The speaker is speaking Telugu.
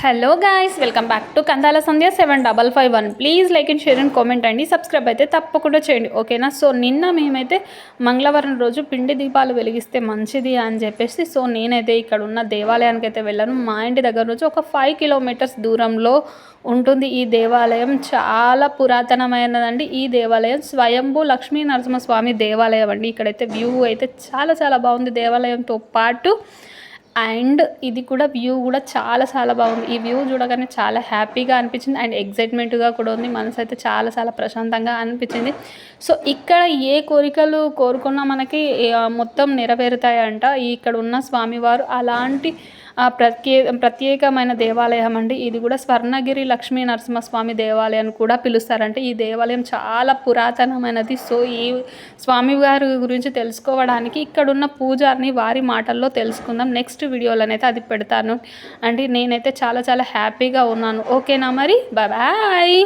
Hello guys welcome back to Kandala Sandhya seven double five one please like and share and comment అండి. సబ్స్క్రైబ్ అయితే తప్పకుండా చేయండి. ఓకేనా సో నిన్న మేమైతే మంగళవారం రోజు పిండి దీపాలు వెలిగిస్తే మంచిది అని చెప్పేసి సో నేనైతే ఇక్కడ ఉన్న దేవాలయానికి అయితే వెళ్ళాను. మా ఇంటి దగ్గర నుంచి ఒక ఫైవ్ కిలోమీటర్స్ దూరంలో ఉంటుంది ఈ దేవాలయం. చాలా పురాతనమైనదండి. ఈ దేవాలయం స్వయంభూ లక్ష్మీ నరసింహస్వామి దేవాలయం అండి. ఇక్కడైతే వ్యూ అయితే చాలా చాలా బాగుంది దేవాలయంతో పాటు. అండ్ ఇది కూడా వ్యూ కూడా చాలా చాలా బాగుంది. ఈ వ్యూ చూడగానే చాలా హ్యాపీగా అనిపించింది. అండ్ ఎగ్జైట్మెంట్గా కూడా ఉంది. మనసు అయితే చాలా చాలా ప్రశాంతంగా అనిపించింది. సో ఇక్కడ ఏ కోరికలు కోరుకున్నా మనకి మొత్తం నెరవేరుతాయంట. ఇక్కడ ఉన్న స్వామివారు అలాంటి ప్రత్యే ప్రత్యేకమైన దేవాలయం అండి. ఇది కూడా స్వర్ణగిరి లక్ష్మీ నరసింహస్వామి దేవాలయం కూడా పిలుస్తారంటే. ఈ దేవాలయం చాలా పురాతనమైనది. సో ఈ స్వామివారి గురించి తెలుసుకోవడానికి ఇక్కడున్న పూజారిని వారి మాటల్లో తెలుసుకుందాం. నెక్స్ట్ వీడియోలోనైతే అది పెడతాను. అంటే నేనైతే చాలా చాలా హ్యాపీగా ఉన్నాను. ఓకేనా మరి? బాయ్.